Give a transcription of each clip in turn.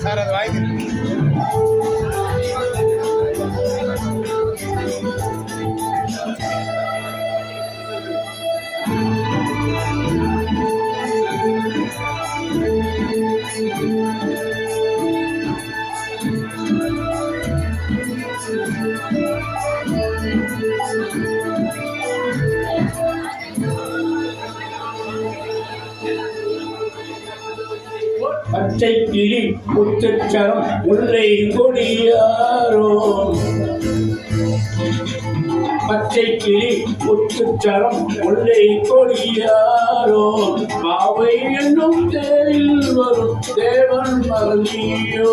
Sarah பச்சை கிளி முத்துச்சரம் முல்லை கொடியாரோ? பச்சை கிளி முத்துச்சரம் உள்ளே கொடியாரோ? மாவை என்னும் தேரில் வரும் தேவன் மறந்தியோ?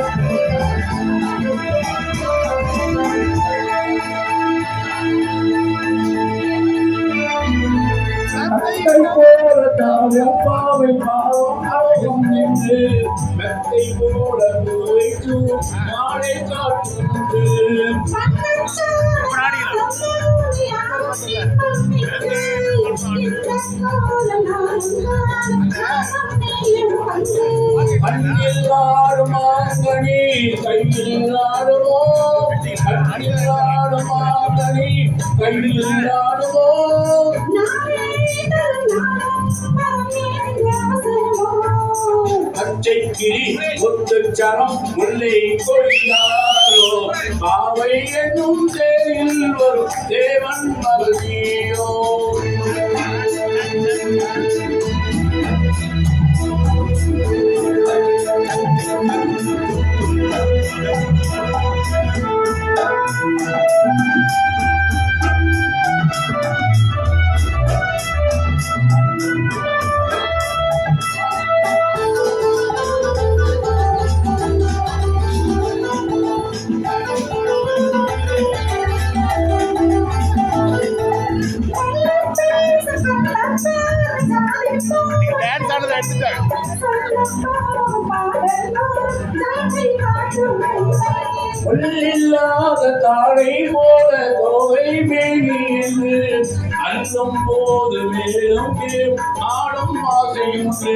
போல பாவை பாவம் அழகும் என்று மெத்தை போல வைத்து நாளை காட்டு கண்ணில் ஆடும் கையில் ஆடுமோ அச்சைக்கிரி ஒத்துச்சரம் கையில் ஆடுமோ முல்லை கொடியாரோ பாவை என்னும் வரும் தேவன் மருதியோ. சொல்லில்லாத தாழை போல கோவை மேலிருந்து அன்றும் போது மேலும் மேலும் ஆசையும் ஆசையுண்டு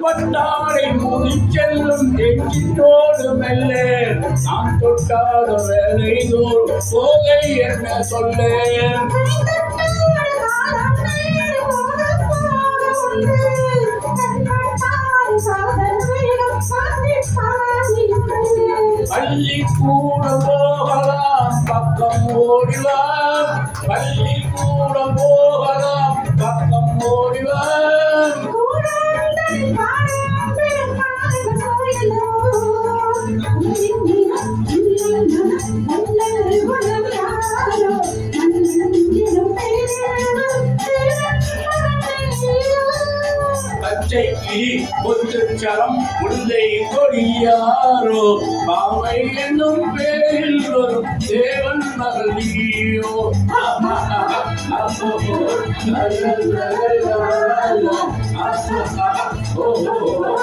பொன்பட்டாடை செல்லும் எங்கிட்டோடு மெல்ல நான் தொட்டாத வேலை தோல் போகை என்ன சொல்ல? பள்ளி கூட போகலாம் பக்கம் ஓடிலாம் பள்ளி கூட போ கிளி கொத்துச்சரம் கொடியாரோ பாவை என்னும் பேரில் வரும் தேவன் மகளியோ. அப்போ ஓ.